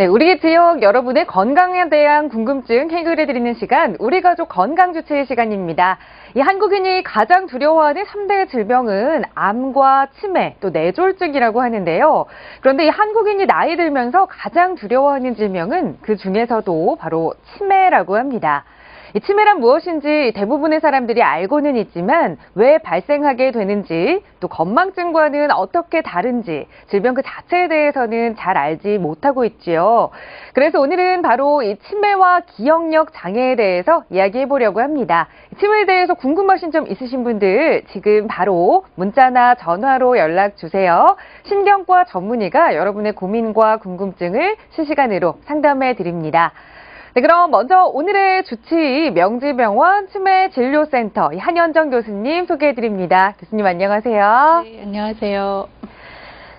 네, 우리 지역 여러분의 건강에 대한 궁금증 해결해드리는 시간, 우리 가족 건강 주치의 시간입니다. 이 한국인이 가장 두려워하는 3대 질병은 암과 치매, 또 뇌졸중이라고 하는데요. 그런데 이 한국인이 나이 들면서 가장 두려워하는 질병은 그 중에서도 바로 치매라고 합니다. 이 치매란 무엇인지 대부분의 사람들이 알고는 있지만 왜 발생하게 되는지 또 건망증과는 어떻게 다른지 질병 그 자체에 대해서는 잘 알지 못하고 있지요. 그래서 오늘은 바로 이 치매와 기억력 장애에 대해서 이야기해 보려고 합니다. 치매에 대해서 궁금하신 점 있으신 분들 지금 바로 문자나 전화로 연락 주세요. 신경과 전문의가 여러분의 고민과 궁금증을 실시간으로 상담해 드립니다. 네, 그럼 먼저 오늘의 주치의 명지병원 치매진료센터 한현정 교수님 소개해 드립니다. 교수님 안녕하세요. 네, 안녕하세요.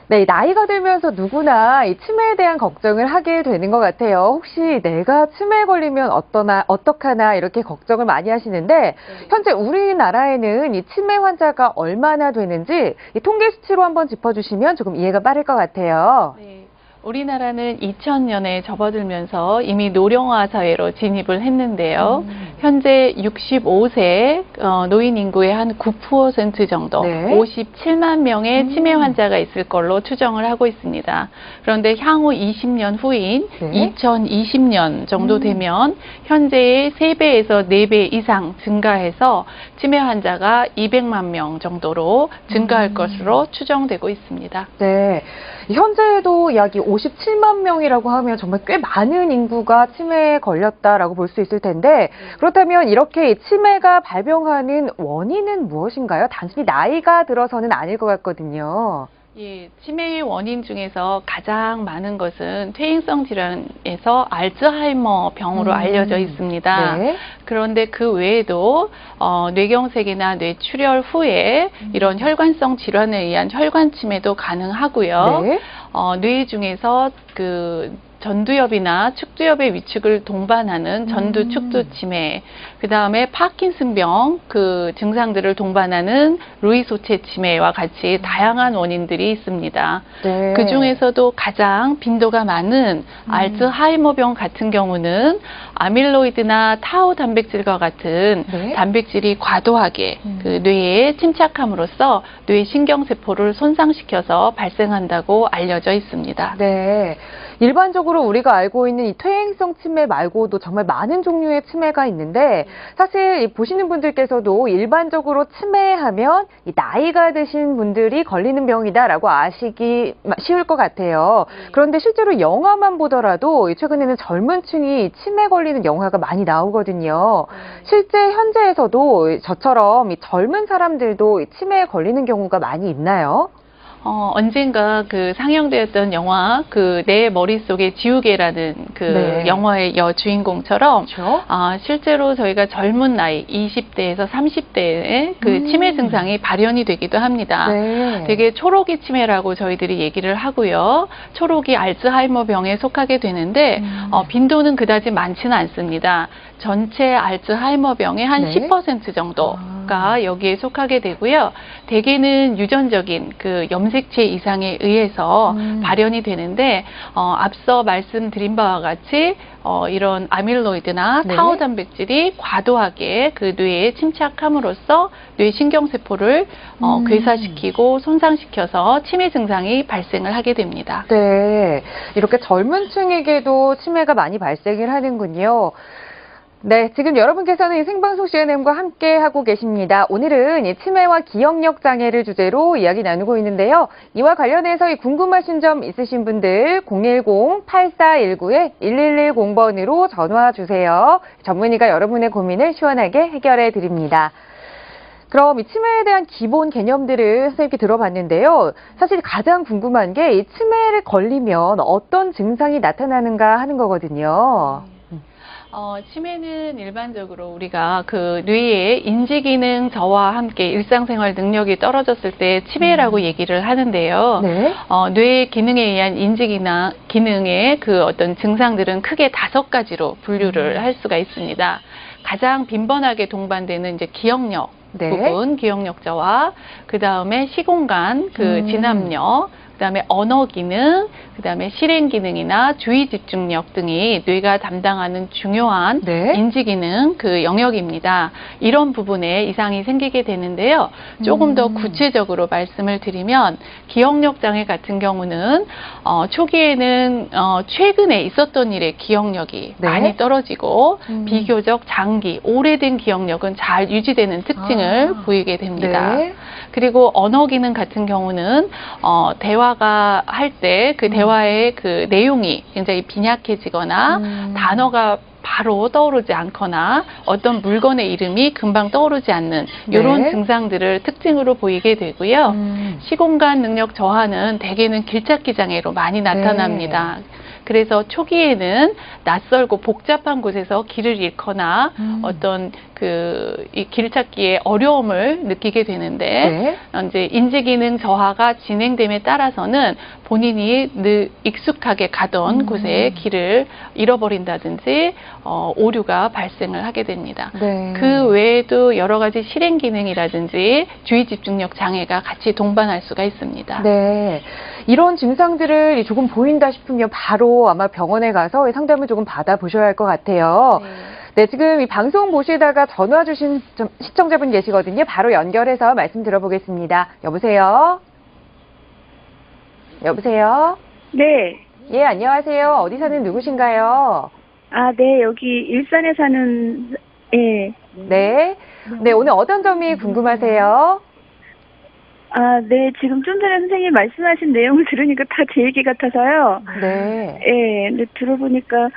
네, 나이가 들면서 누구나 이 치매에 대한 걱정을 하게 되는 것 같아요. 혹시 내가 치매에 걸리면 어떠나, 어떡하나 이렇게 걱정을 많이 하시는데, 현재 우리나라에는 이 치매 환자가 얼마나 되는지 이 통계 수치로 한번 짚어주시면 조금 이해가 빠를 것 같아요. 네. 우리나라는 2000년에 접어들면서 이미 노령화 사회로 진입을 했는데요. 음. 현재 65세 어, 노인 인구의 한 9% 정도, 네. 57만 명의 음. 치매 환자가 있을 걸로 추정을 하고 있습니다. 그런데 향후 20년 후인 네. 2020년 정도 음. 되면 현재의 3배에서 4배 이상 증가해서 치매 환자가 200만 명 정도로 증가할 음. 것으로 추정되고 있습니다. 네. 현재도 약 57만 명이라고 하면 정말 꽤 많은 인구가 치매에 걸렸다라고 볼 수 있을 텐데 그렇다면 이렇게 치매가 발병하는 원인은 무엇인가요? 단순히 나이가 들어서는 아닐 것 같거든요. 예, 치매의 원인 중에서 가장 많은 것은 퇴행성 질환에서 알츠하이머 병으로 음. 알려져 있습니다. 네. 그런데 그 외에도 어, 뇌경색이나 뇌출혈 후에 음. 이런 혈관성 질환에 의한 혈관 치매도 가능하고요. 네. 어, 뇌 중에서 그 전두엽이나 축두엽의 위축을 동반하는 전두 음. 축두 치매, 그 다음에 파킨슨병 그 증상들을 동반하는 루이 소체 치매와 같이 다양한 원인들이 있습니다. 네. 그 중에서도 가장 빈도가 많은 음. 알츠하이머병 같은 경우는 아밀로이드나 타우 단백질과 같은 네. 단백질이 과도하게 음. 그 뇌에 침착함으로써 뇌 신경세포를 손상시켜서 발생한다고 알려져 있습니다. 네. 일반적으로 우리가 알고 있는 이 퇴행성 치매 말고도 정말 많은 종류의 치매가 있는데 사실 이 보시는 분들께서도 일반적으로 치매하면 이 나이가 드신 분들이 걸리는 병이다라고 아시기 쉬울 것 같아요. 그런데 실제로 영화만 보더라도 이 최근에는 젊은 층이 이 치매 걸리는 영화가 많이 나오거든요. 실제 현재에서도 저처럼 이 젊은 사람들도 이 치매에 걸리는 경우가 많이 있나요? 어, 언젠가 그 상영되었던 영화 그 내 머릿속의 지우개라는 그 네. 영화의 여주인공처럼 그렇죠. 아, 실제로 저희가 젊은 나이 20대에서 30대에 그 음. 치매 증상이 발현이 되기도 합니다. 네. 되게 초록이 치매라고 저희들이 얘기를 하고요. 초록이 알츠하이머 병에 속하게 되는데 음. 어, 빈도는 그다지 많지는 않습니다. 전체 알츠하이머 병의 한 네. 10% 정도가 여기에 속하게 되고요. 대개는 유전적인 그 염색체 이상에 의해서 음. 발현이 되는데 어, 앞서 말씀드린 바와 같이 어, 이런 아밀로이드나 네. 타우 단백질이 과도하게 그 뇌에 침착함으로써 뇌 신경세포를 어, 음. 괴사시키고 손상시켜서 치매 증상이 발생을 하게 됩니다. 네. 이렇게 젊은 층에게도 치매가 많이 발생을 하는군요. 네, 지금 여러분께서는 이 생방송 CNM과 함께 하고 계십니다. 오늘은 이 치매와 기억력 장애를 주제로 이야기 나누고 있는데요. 이와 관련해서 이 궁금하신 점 있으신 분들 010-8419-1110번으로 전화 주세요. 전문의가 여러분의 고민을 시원하게 해결해 드립니다. 그럼 이 치매에 대한 기본 개념들을 선생님께 들어봤는데요. 사실 가장 궁금한 게 이 치매를 걸리면 어떤 증상이 나타나는가 하는 거거든요. 어, 치매는 일반적으로 우리가 그 뇌의 인지 기능 저와 함께 일상생활 능력이 떨어졌을 때 치매라고 얘기를 하는데요. 네. 어, 뇌 기능에 의한 인지 기능, 기능의 그 어떤 증상들은 크게 다섯 가지로 분류를 할 수가 있습니다. 가장 빈번하게 동반되는 이제 기억력 네. 부분, 기억력 저하, 그 다음에 시공간, 그 음. 진압력, 그다음에 언어 기능, 그다음에 실행 기능이나 주의 집중력 등이 뇌가 담당하는 중요한 네. 인지 기능 그 영역입니다. 이런 부분에 이상이 생기게 되는데요. 조금 더 음. 구체적으로 말씀을 드리면 기억력 장애 같은 경우는 어, 초기에는 어, 최근에 있었던 일의 기억력이 네. 많이 떨어지고 음. 비교적 장기, 오래된 기억력은 잘 유지되는 특징을 아. 보이게 됩니다. 네. 그리고 언어 기능 같은 경우는 어, 대화가 할 때그 음. 대화의 그 내용이 굉장히 빈약해지거나 음. 단어가 바로 떠오르지 않거나 어떤 물건의 이름이 금방 떠오르지 않는 이런 네. 증상들을 특징으로 보이게 되고요. 음. 시공간 능력 저하는 대개는 길찾기 장애로 많이 나타납니다. 그래서 초기에는 낯설고 복잡한 곳에서 길을 잃거나 음. 어떤 그 이 길찾기에 어려움을 느끼게 되는데 네. 어, 이제 인지 기능 저하가 진행됨에 따라서는 본인이 늘 익숙하게 가던 음. 곳에 길을 잃어버린다든지 어, 오류가 발생을 하게 됩니다. 네. 그 외에도 여러 가지 실행 기능이라든지 주의 집중력 장애가 같이 동반할 수가 있습니다. 네. 이런 증상들을 조금 보인다 싶으면 바로 아마 병원에 가서 상담을 조금 받아보셔야 할 것 같아요. 네, 지금 이 방송 보시다가 전화 주신 좀 시청자분 계시거든요. 바로 연결해서 말씀 들어보겠습니다. 여보세요? 여보세요? 네. 예, 안녕하세요. 어디 사는 누구신가요? 아, 네. 여기 일산에 사는, 예. 네. 네, 오늘 어떤 점이 궁금하세요? 아, 네. 지금 좀 전에 선생님이 말씀하신 내용을 들으니까 다 제 얘기 같아서요. 네. 예. 근데 들어보니까,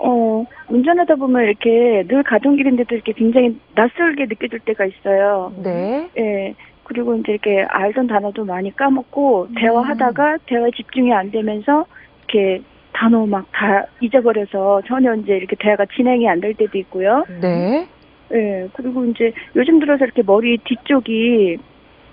어, 운전하다 보면 이렇게 늘 가던 길인데도 이렇게 굉장히 낯설게 느껴질 때가 있어요. 네. 예. 그리고 이제 이렇게 알던 단어도 많이 까먹고, 대화하다가 대화에 집중이 안 되면서, 이렇게 단어 막 다 잊어버려서 전혀 이제 이렇게 대화가 진행이 안 될 때도 있고요. 네. 예, 그리고 이제 요즘 들어서 이렇게 머리 뒤쪽이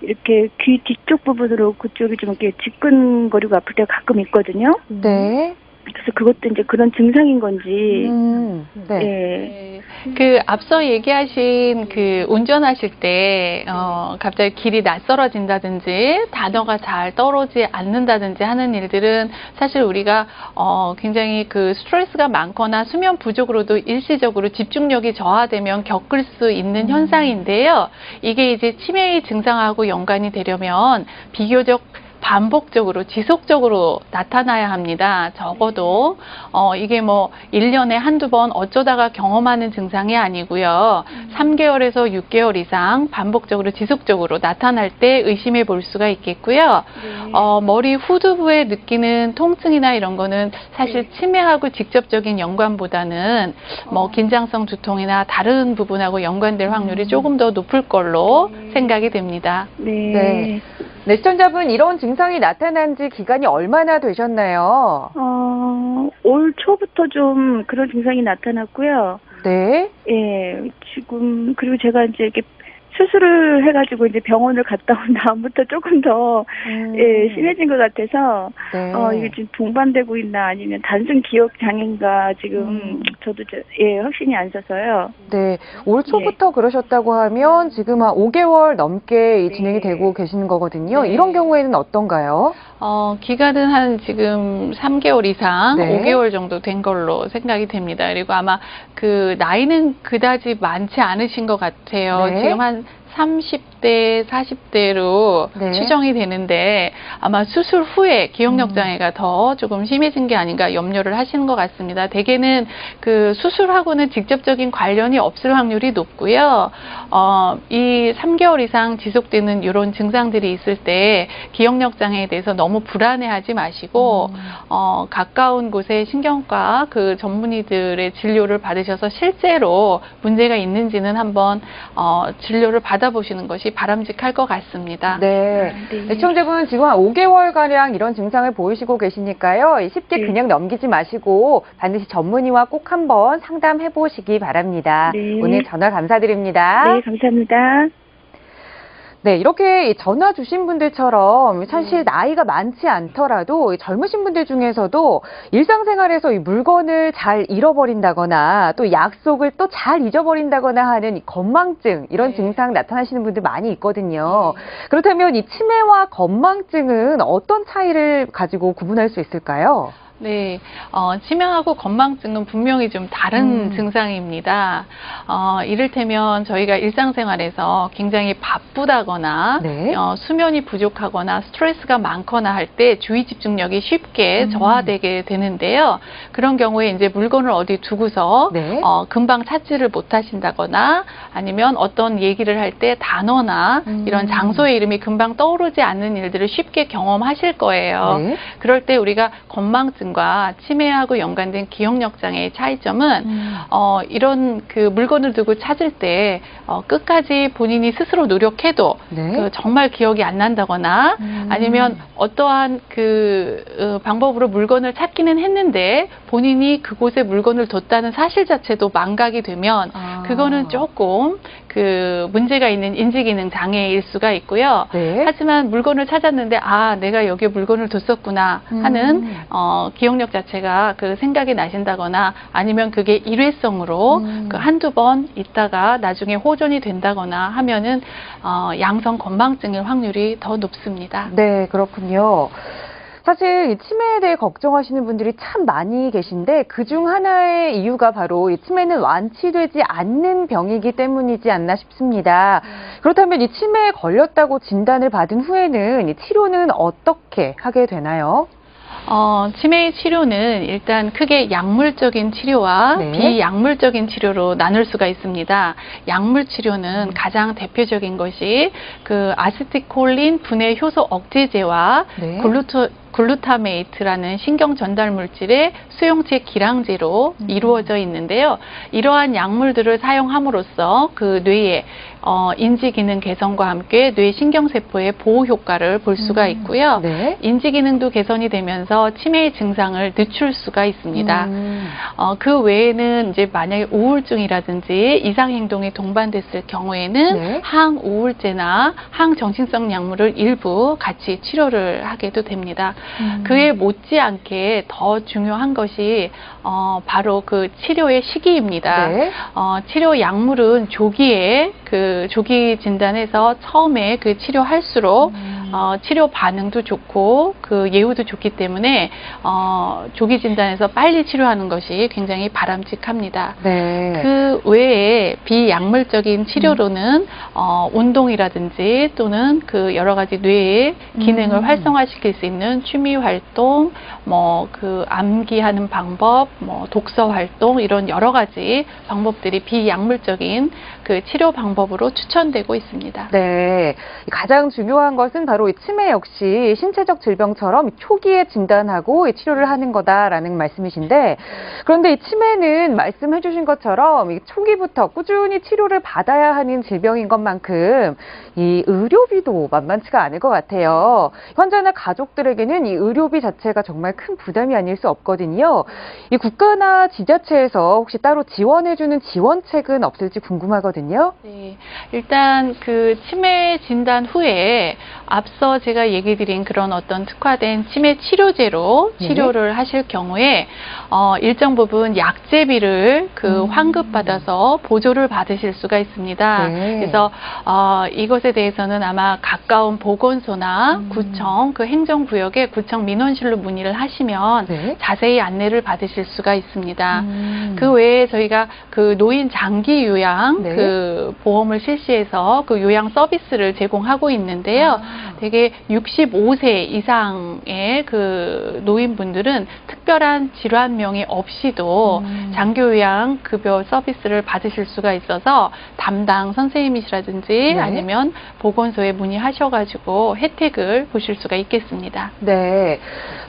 이렇게 귀 뒤쪽 부분으로 그쪽이 좀 이렇게 지끈거리고 아플 때가 가끔 있거든요. 네. 그래서 그것도 이제 그런 증상인 건지, 음, 네. 예, 네. 그 앞서 얘기하신 그 운전하실 때 어, 갑자기 길이 낯설어진다든지 단어가 잘 떠오르지 않는다든지 하는 일들은 사실 우리가 어, 굉장히 그 스트레스가 많거나 수면 부족으로도 일시적으로 집중력이 저하되면 겪을 수 있는 현상인데요. 이게 이제 치매의 증상하고 연관이 되려면 비교적 반복적으로 지속적으로 나타나야 합니다. 적어도 어 이게 뭐 1년에 한두 번 어쩌다가 경험하는 증상이 아니고요. 3개월에서 6개월 이상 반복적으로 지속적으로 나타날 때 의심해 볼 수가 있겠고요. 어 머리 후두부에 느끼는 통증이나 이런 거는 사실 치매하고 직접적인 연관보다는 뭐 긴장성 두통이나 다른 부분하고 연관될 확률이 조금 더 높을 걸로 생각이 됩니다. 네. 네. 네, 시청자분 이런 증상이 나타난 지 기간이 얼마나 되셨나요? 어, 올 초부터 좀 그런 증상이 나타났고요. 네. 예, 지금 그리고 제가 이제 이렇게 수술을 해가지고 이제 병원을 갔다 온 다음부터 조금 더 음, 예, 심해진 것 같아서 네. 어, 이게 지금 동반되고 있나 아니면 단순 기억 장애인가 지금 음. 저도 저, 예, 확신이 안 서서요. 네. 올 초부터 그러셨다고 하면 지금 한 5개월 넘게 이 진행이 네. 되고 계시는 거거든요. 네. 이런 경우에는 어떤가요? 어, 기간은 한 지금 3개월 이상, 네. 5개월 정도 된 걸로 생각이 됩니다. 그리고 아마 그 나이는 그다지 많지 않으신 것 같아요. 네. 지금 한 30대, 40대로 네. 추정이 되는데 아마 수술 후에 기억력 음. 장애가 더 조금 심해진 게 아닌가 염려를 하시는 것 같습니다. 대개는 그 수술하고는 직접적인 관련이 없을 확률이 높고요. 어, 이 3개월 이상 지속되는 이런 증상들이 있을 때 기억력 장애에 대해서 너무 불안해하지 마시고 음. 어, 가까운 곳에 신경과 그 전문의들의 진료를 받으셔서 실제로 문제가 있는지는 한번 어, 진료를 받아보시는 것이 바람직할 것 같습니다. 네. 네. 네, 시청자분 지금 한 5개월가량 이런 증상을 보이시고 계시니까요. 쉽게 네. 그냥 넘기지 마시고 반드시 전문의와 꼭 한번 상담해 보시기 바랍니다. 네. 오늘 전화 감사드립니다. 네, 감사합니다. 네, 이렇게 이 전화 주신 분들처럼 사실 나이가 많지 않더라도 이 젊으신 분들 중에서도 일상생활에서 이 물건을 잘 잃어버린다거나 또 약속을 또 잘 잊어버린다거나 하는 이 건망증 이런 네. 증상 나타나시는 분들 많이 있거든요. 그렇다면 이 치매와 건망증은 어떤 차이를 가지고 구분할 수 있을까요? 네, 어, 치명하고 건망증은 분명히 좀 다른 음. 증상입니다. 어, 이를테면 저희가 일상생활에서 굉장히 바쁘다거나 네. 어, 수면이 부족하거나 스트레스가 많거나 할 때 주의 집중력이 쉽게 음. 저하되게 되는데요. 그런 경우에 이제 물건을 어디 두고서 네. 어, 금방 찾지를 못하신다거나 아니면 어떤 얘기를 할 때 단어나 음. 이런 장소의 이름이 금방 떠오르지 않는 일들을 쉽게 경험하실 거예요. 네. 그럴 때 우리가 건망증 과 치매하고 연관된 기억력 장애의 차이점은 음. 어, 이런 그 물건을 두고 찾을 때 어, 끝까지 본인이 스스로 노력해도 네. 그 정말 기억이 안 난다거나 음. 아니면 어떠한 그 어, 방법으로 물건을 찾기는 했는데 본인이 그곳에 물건을 뒀다는 사실 자체도 망각이 되면 아. 그거는 조금 그 문제가 있는 인지기능 장애일 수가 있고요. 네. 하지만 물건을 찾았는데 아 내가 여기에 물건을 뒀었구나 하는 음. 어, 기억력 자체가 그 생각이 나신다거나 아니면 그게 일회성으로 음. 그 한두 번 있다가 나중에 호전이 된다거나 하면은 어, 양성 건망증일 확률이 더 높습니다. 네, 그렇군요. 사실 이 치매에 대해 걱정하시는 분들이 참 많이 계신데 그중 하나의 이유가 바로 이 치매는 완치되지 않는 병이기 때문이지 않나 싶습니다. 그렇다면 이 치매에 걸렸다고 진단을 받은 후에는 이 치료는 어떻게 하게 되나요? 어, 치매의 치료는 일단 크게 약물적인 치료와 네. 비약물적인 치료로 나눌 수가 있습니다. 약물 치료는 가장 대표적인 것이 그 아세티콜린 분해 효소 억제제와 네. 글루토 글루타메이트라는 신경 전달 물질의 수용체 기량제로 음. 이루어져 있는데요. 이러한 약물들을 사용함으로써 그 뇌의 어, 인지 기능 개선과 함께 뇌 신경 세포의 보호 효과를 볼 수가 음. 있고요. 네. 인지 기능도 개선이 되면서 치매의 증상을 늦출 수가 있습니다. 음. 어, 그 외에는 이제 만약에 우울증이라든지 이상 행동이 동반됐을 경우에는 네. 항우울제나 항정신성 약물을 일부 같이 치료를 하게도 됩니다. 음. 그에 못지않게 더 중요한 것이 어, 바로 그 치료의 시기입니다. 네. 어, 치료 약물은 조기에 그 조기 진단에서 처음에 그 치료할수록 음. 어, 치료 반응도 좋고 그 예후도 좋기 때문에 어, 조기 진단에서 빨리 치료하는 것이 굉장히 바람직합니다. 네. 그 외에 비약물적인 치료로는 어, 운동이라든지 또는 그 여러 가지 뇌의 기능을 음. 활성화시킬 수 있는 취미 활동, 뭐 그 암기하는 방법, 뭐 독서 활동 이런 여러 가지 방법들이 비약물적인 그 치료 방법으로 추천되고 있습니다. 네. 가장 중요한 것은 바로 이 치매 역시 신체적 질병처럼 초기에 진단하고 이 치료를 하는 거다라는 말씀이신데 그런데 이 치매는 말씀해 주신 것처럼 이 초기부터 꾸준히 치료를 받아야 하는 질병인 것만큼 이 의료비도 만만치가 않을 것 같아요. 환자나 가족들에게는 이 의료비 자체가 정말 큰 부담이 아닐 수 없거든요. 이 국가나 지자체에서 혹시 따로 지원해 주는 지원책은 없을지 궁금하거든요. 네, 일단 그 치매 진단 후에 앞서 제가 얘기 드린 그런 어떤 특화된 치매 치료제로 네. 치료를 하실 경우에 어, 일정 부분 약제비를 그 음. 환급받아서 보조를 받으실 수가 있습니다. 네. 그래서 어, 이것에 대해서는 아마 가까운 보건소나 음. 구청 그 행정구역에 구청 민원실로 문의를 하시면 네. 자세히 안내를 받으실 수가 있습니다. 음. 그 외에 저희가 그 노인 장기 요양 네. 그 보험을 실시해서 그 요양 서비스를 제공하고 있는데요. 아. 되게 65세 이상의 그 노인분들은 특별한 질환명이 없이도 음. 장기 요양 급여 서비스를 받으실 수가 있어서 담당 선생님이시라든지 네. 아니면 보건소에 문의하셔가지고 혜택을 보실 수가 있겠습니다. 네.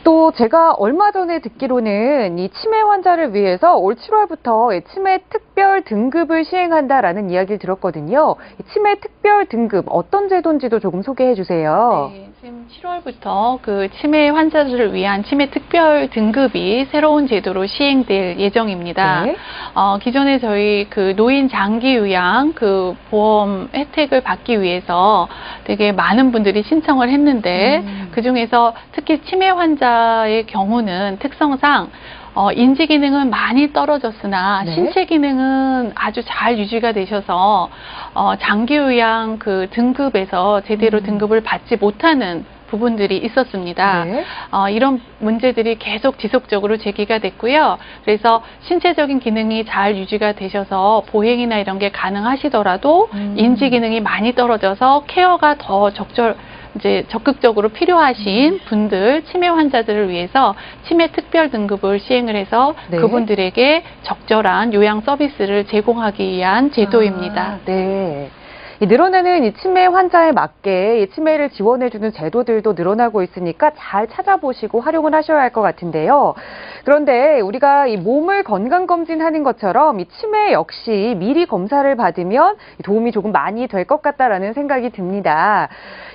또 제가 얼마 전에 듣기로는 이 치매 환자를 위해서 올 7월부터 이 치매 특별 등급을 시행한다라는 이야기를 들었거든요. 이 치매 특별 등급 어떤 제도인지도 조금 소개해 주세요. 네, 지금 7월부터 그 치매 환자들을 위한 치매 특별 등급이 새로운 제도로 시행될 예정입니다. 네. 어, 기존에 저희 그 노인 장기 요양 그 보험 혜택을 받기 위해서 되게 많은 분들이 신청을 했는데 음. 그 중에서 특히 치매 환자의 경우는 특성상 어, 인지 기능은 많이 떨어졌으나 네. 신체 기능은 아주 잘 유지가 되셔서 어, 장기 요양 그 등급에서 제대로 음. 등급을 받지 못하는 부분들이 있었습니다. 네. 어, 이런 문제들이 계속 지속적으로 제기가 됐고요. 그래서 신체적인 기능이 잘 유지가 되셔서 보행이나 이런 게 가능하시더라도 음. 인지 기능이 많이 떨어져서 케어가 더 적절 이제 적극적으로 음. 필요하신 분들 치매 환자들을 위해서 치매 특별 등급을 시행을 해서 네. 그분들에게 적절한 요양 서비스를 제공하기 위한 제도입니다. 아, 네. 이 늘어나는 이 치매 환자에 맞게 이 치매를 지원해주는 제도들도 늘어나고 있으니까 잘 찾아보시고 활용을 하셔야 할 것 같은데요. 그런데 우리가 이 몸을 건강검진하는 것처럼 이 치매 역시 미리 검사를 받으면 도움이 조금 많이 될 것 같다라는 생각이 듭니다.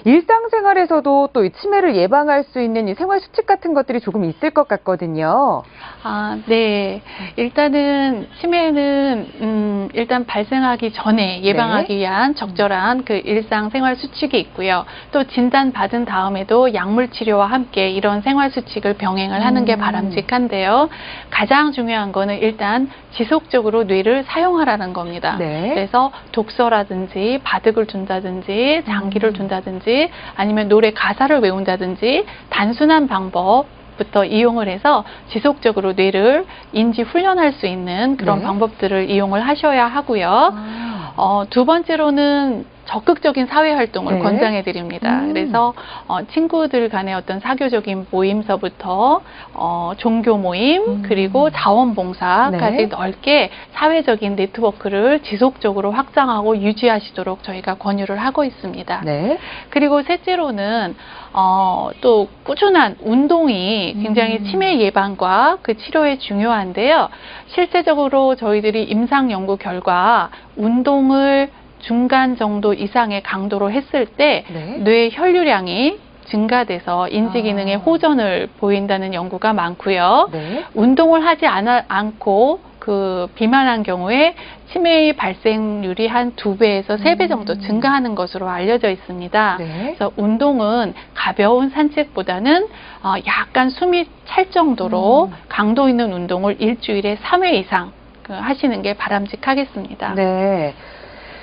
일상생활에서도 또 이 치매를 예방할 수 있는 이 생활 수칙 같은 것들이 조금 있을 것 같거든요. 아, 네. 일단은 치매는 음, 일단 발생하기 전에 예방하기 네. 위한 적 절한 그 일상 생활 수칙이 있고요. 또 진단 받은 다음에도 약물 치료와 함께 이런 생활 수칙을 병행을 하는 게 음. 바람직한데요. 가장 중요한 거는 일단 지속적으로 뇌를 사용하라는 겁니다. 네. 그래서 독서라든지 바둑을 둔다든지 장기를 음. 둔다든지 아니면 노래 가사를 외운다든지 단순한 방법 부터 이용을 해서 지속적으로 뇌를 인지 훈련할 수 있는 그런 네. 방법들을 이용을 하셔야 하고요. 아, 어, 두 번째로는 적극적인 사회 활동을 네. 권장해 드립니다. 음. 그래서 어, 친구들 간의 어떤 사교적인 모임서부터 어, 종교 모임 음. 그리고 자원봉사까지 네. 넓게 사회적인 네트워크를 지속적으로 확장하고 유지하시도록 저희가 권유를 하고 있습니다. 네. 그리고 셋째로는 어, 또 꾸준한 운동이 굉장히 음. 치매 예방과 그 치료에 중요한데요. 실제적으로 저희들이 임상 연구 결과 운동을 중간 정도 이상의 강도로 했을 때 네. 뇌 혈류량이 증가돼서 인지 기능에 아. 호전을 보인다는 연구가 많고요. 네. 운동을 하지 않아, 않고 그 비만한 경우에 치매의 발생률이 한 두 배에서 세 배 정도 음. 증가하는 것으로 알려져 있습니다. 네. 그래서 운동은 가벼운 산책보다는 어, 약간 숨이 찰 정도로 음. 강도 있는 운동을 일주일에 3회 이상 그 하시는 게 바람직하겠습니다. 네.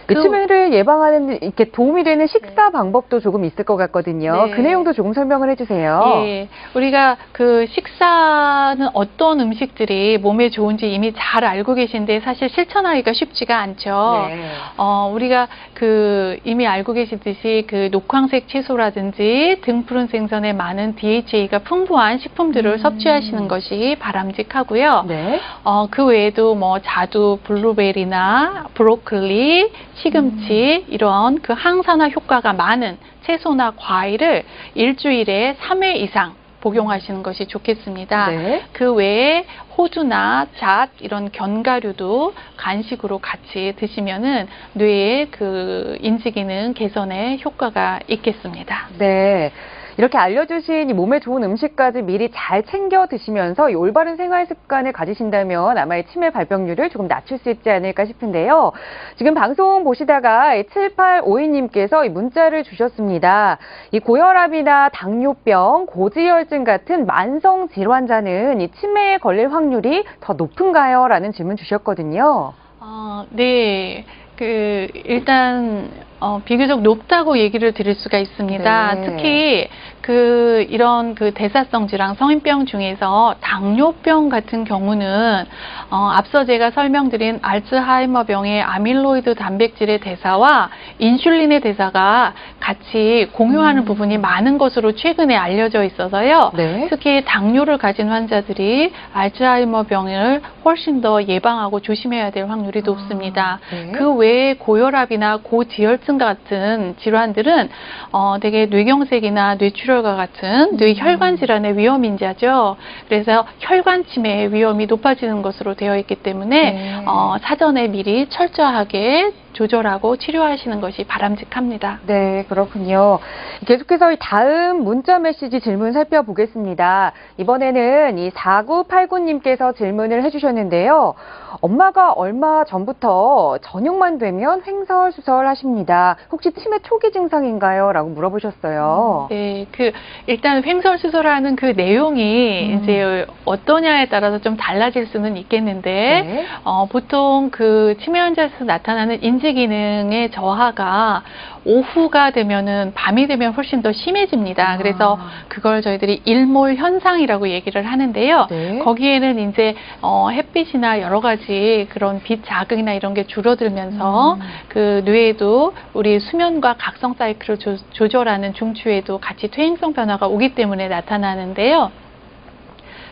이 그- 치매를 예방하는 이렇게 도움이 되는 식사 방법도 조금 있을 것 같거든요. 네. 그 내용도 조금 설명을 해주세요. 예, 우리가 그 식사는 어떤 음식들이 몸에 좋은지 이미 잘 알고 계신데 사실 실천하기가 쉽지가 않죠. 네. 어, 우리가 그 이미 알고 계시듯이 그 녹황색 채소라든지 등푸른 생선에 많은 DHA가 풍부한 식품들을 음. 섭취하시는 것이 바람직하고요. 네. 어, 그 외에도 뭐 자두, 블루베리나 브로콜리, 시금치 음. 이런 그 항산화 효과가 많은 채소나 과일을 일주일에 3회 이상 복용하시는 것이 좋겠습니다. 네. 그 외에 호두나 잣 이런 견과류도 간식으로 같이 드시면은 뇌의 그 인지 기능 개선에 효과가 있겠습니다. 네. 이렇게 알려주신 이 몸에 좋은 음식까지 미리 잘 챙겨 드시면서 이 올바른 생활 습관을 가지신다면 아마 이 치매 발병률을 조금 낮출 수 있지 않을까 싶은데요. 지금 방송 보시다가 7852님께서 이 문자를 주셨습니다. 이 고혈압이나 당뇨병, 고지혈증 같은 만성 질환자는 이 치매에 걸릴 확률이 더 높은가요? 라는 질문 주셨거든요. 어, 네. 그 일단 어, 비교적 높다고 얘기를 드릴 수가 있습니다. 네. 특히 그 이런 그 대사성 질환 성인병 중에서 당뇨병 같은 경우는 어, 앞서 제가 설명드린 알츠하이머병의 아밀로이드 단백질의 대사와 인슐린의 대사가 같이 공유하는 음. 부분이 많은 것으로 최근에 알려져 있어서요. 네. 특히 당뇨를 가진 환자들이 알츠하이머병을 훨씬 더 예방하고 조심해야 될 확률이 높습니다. 네. 그 외에 고혈압이나 고지혈증 같은 질환들은 어, 되게 뇌경색이나 뇌출혈과 같은 음. 뇌혈관 질환의 위험 인자죠. 그래서 혈관 치매의 위험이 높아지는 것으로 되어 있기 때문에 네. 어, 사전에 미리 철저하게 조절하고 치료하시는 것이 바람직합니다. 네, 그렇군요. 계속해서 이 다음 문자 메시지 질문 살펴보겠습니다. 이번에는 이 4989님께서 질문을 해주셨는데요. 엄마가 얼마 전부터 저녁만 되면 횡설수설 하십니다. 혹시 치매 초기 증상인가요? 라고 물어보셨어요. 네, 그 일단 횡설수설하는 그 내용이 음. 이제 어떠냐에 따라서 좀 달라질 수는 있겠는데 네. 어, 보통 그 치매 환자에서 나타나는 인지 기능의 저하가 오후가 되면은 밤이 되면 훨씬 더 심해집니다. 아. 그래서 그걸 저희들이 일몰 현상이라고 얘기를 하는데요. 네. 거기에는 이제 어, 햇빛이나 여러 가지 그런 빛 자극이나 이런 게 줄어들면서 음. 그 뇌에도 우리 수면과 각성 사이클을 조, 조절하는 중추에도 같이 퇴행성 변화가 오기 때문에 나타나는데요.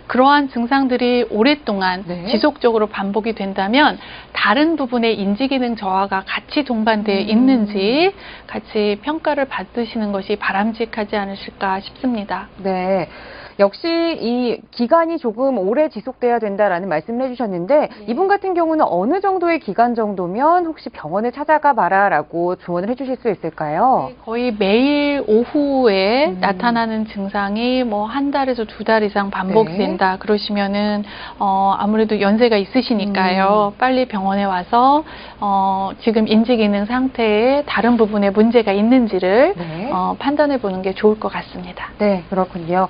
그러한 증상들이 오랫동안 네. 지속적으로 반복이 된다면 다른 부분의 인지 기능 저하가 같이 동반되어 음. 있는지 같이 평가를 받으시는 것이 바람직하지 않으실까 싶습니다. 네. 역시 이 기간이 조금 오래 지속돼야 된다라는 말씀을 해주셨는데 이분 같은 경우는 어느 정도의 기간 정도면 혹시 병원을 찾아가 봐라라고 조언을 해주실 수 있을까요? 거의 매일 오후에 음. 나타나는 증상이 뭐 한 달에서 두 달 이상 반복이 네. 된다 그러시면은 어 아무래도 연세가 있으시니까요 음. 빨리 병원에 와서 어 지금 인지 기능 상태에 다른 부분에 문제가 있는지를 네. 어 판단해 보는 게 좋을 것 같습니다. 네, 그렇군요.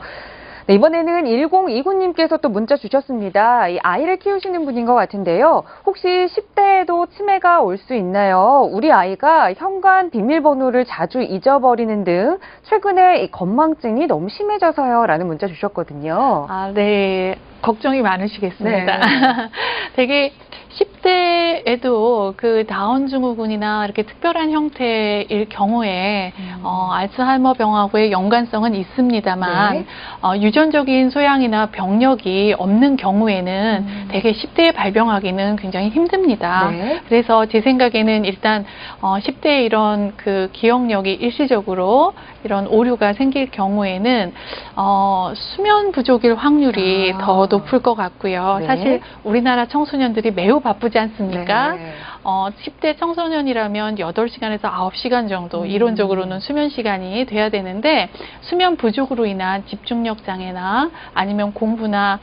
네, 이번에는 1029님께서 또 문자 주셨습니다. 이 아이를 키우시는 분인 것 같은데요. 혹시 10대에도 치매가 올 수 있나요? 우리 아이가 현관 비밀번호를 자주 잊어버리는 등 최근에 이 건망증이 너무 심해져서요. 라는 문자 주셨거든요. 아, 네. 걱정이 많으시겠습니다. 네. 되게 10대에도 그 다운 증후군이나 이렇게 특별한 형태일 경우에 음. 어, 알츠하이머 병하고의 연관성은 있습니다만 네. 어, 유전적인 소양이나 병력이 없는 경우에는 음. 되게 10대에 발병하기는 굉장히 힘듭니다. 네. 그래서 제 생각에는 일단 어, 10대에 이런 그 기억력이 일시적으로 이런 오류가 생길 경우에는 어, 수면 부족일 확률이 아. 더 높을 것 같고요. 네. 사실 우리나라 청소년들이 매우 바쁘지 않습니까? 네. 어, 10대 청소년이라면 8시간에서 9시간 정도 음. 이론적으로는 수면 시간이 돼야 되는데 수면 부족으로 인한 집중력 장애나 아니면 공부나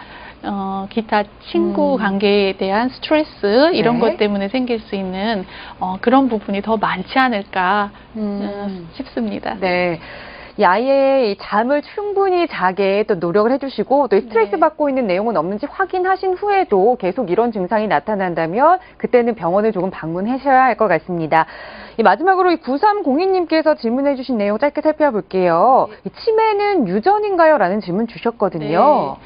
어, 기타 친구 음. 관계에 대한 스트레스 이런 네. 것 때문에 생길 수 있는 어, 그런 부분이 더 많지 않을까 음. 어, 싶습니다. 네. 이 아이의 이 잠을 충분히 자게 또 노력을 해주시고 또 스트레스 네. 받고 있는 내용은 없는지 확인하신 후에도 계속 이런 증상이 나타난다면 그때는 병원을 조금 방문하셔야 할 것 같습니다. 이 마지막으로 이 9302님께서 질문해 주신 내용 짧게 살펴볼게요. 이 치매는 유전인가요? 라는 질문 주셨거든요.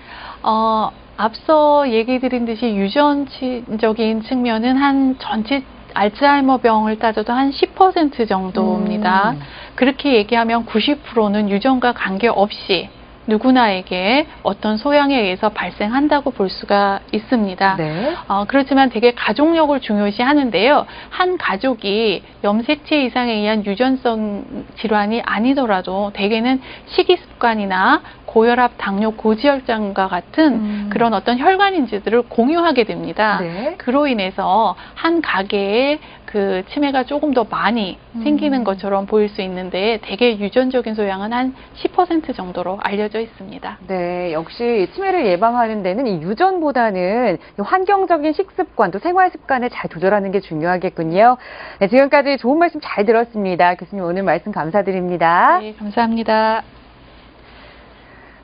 어, 앞서 얘기 드린 듯이 유전적인 측면은 한 전체 알츠하이머 병을 따져도 한 10% 정도입니다. 음. 그렇게 얘기하면 90%는 유전과 관계없이 누구나에게 어떤 소양에 의해서 발생한다고 볼 수가 있습니다. 네. 어, 그렇지만 되게 가족력을 중요시 하는데요. 한 가족이 염색체 이상에 의한 유전성 질환이 아니더라도 대개는 식이 습관이나 고혈압, 당뇨, 고지혈증과 같은 음. 그런 어떤 혈관 인지들을 공유하게 됩니다. 네. 그로 인해서 한 가게에 그 치매가 조금 더 많이 음. 생기는 것처럼 보일 수 있는데 대개 유전적인 소양은 한 10% 정도로 알려져 있습니다. 네, 역시 치매를 예방하는 데는 이 유전보다는 이 환경적인 식습관 또 생활 습관을 잘 조절하는 게 중요하겠군요. 네, 지금까지 좋은 말씀 잘 들었습니다. 교수님 오늘 말씀 감사드립니다. 네, 감사합니다.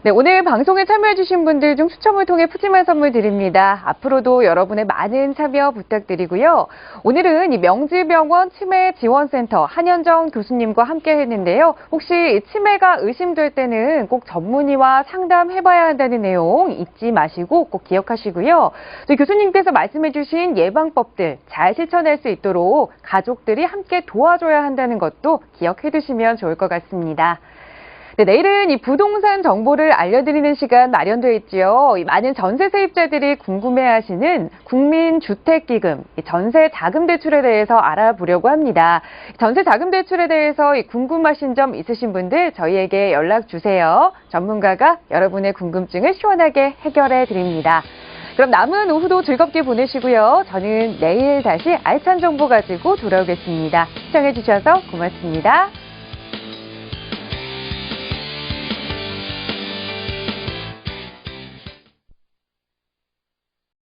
네, 오늘 방송에 참여해주신 분들 중 추첨을 통해 푸짐한 선물 드립니다. 앞으로도 여러분의 많은 참여 부탁드리고요. 오늘은 이 명지병원 치매지원센터 한현정 교수님과 함께 했는데요. 혹시 치매가 의심될 때는 꼭 전문의와 상담해봐야 한다는 내용 잊지 마시고 꼭 기억하시고요. 또 교수님께서 말씀해주신 예방법들 잘 실천할 수 있도록 가족들이 함께 도와줘야 한다는 것도 기억해 두시면 좋을 것 같습니다. 네, 내일은 이 부동산 정보를 알려드리는 시간 마련되어 있지요. 이 많은 전세 세입자들이 궁금해하시는 국민주택기금 이 전세 자금 대출에 대해서 알아보려고 합니다. 전세 자금 대출에 대해서 이 궁금하신 점 있으신 분들 저희에게 연락 주세요. 전문가가 여러분의 궁금증을 시원하게 해결해 드립니다. 그럼 남은 오후도 즐겁게 보내시고요. 저는 내일 다시 알찬 정보 가지고 돌아오겠습니다. 시청해 주셔서 고맙습니다.